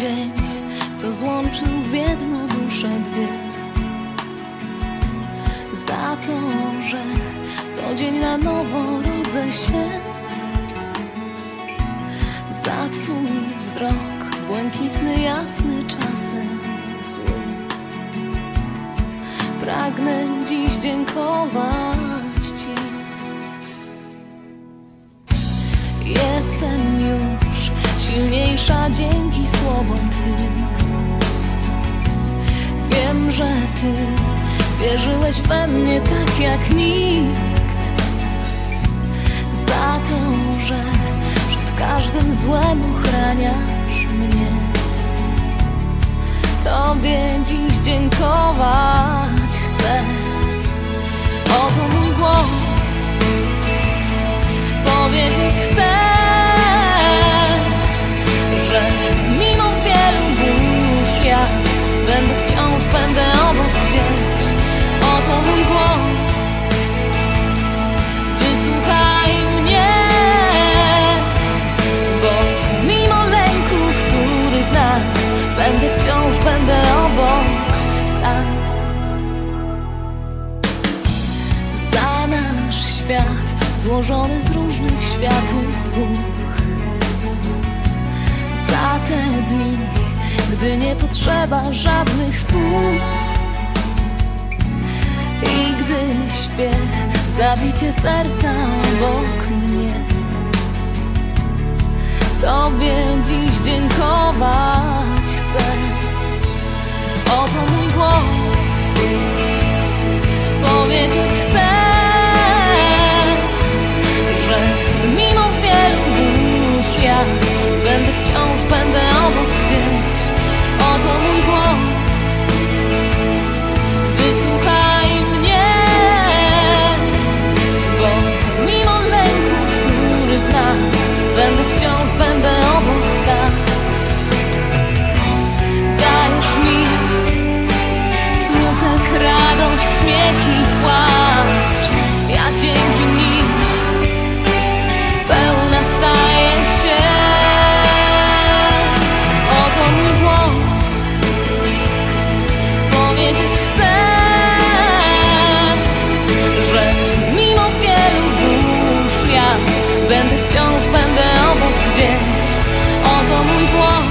dzień, co złączył w jedno dusze dwie. Za to, że co dzień na nowo rodzę się. Za twój wzrok, błękitny, jasny, czasem zły. Pragnę dziś dziękować Ci. Dzięki słowom Twym. Wiem, że Ty wierzyłeś we mnie tak jak nikt. Za to, że przed każdym złem ochraniasz mnie. Tobie dziś dziękować złożony z różnych światów dwóch. Za te dni, gdy nie potrzeba żadnych słów. I gdy śpię, zabicie serca obok mnie. Tobie dziś dziękuję. wielu głów. Ja będę wciąż, będę obok gdzieś. Oto mój głos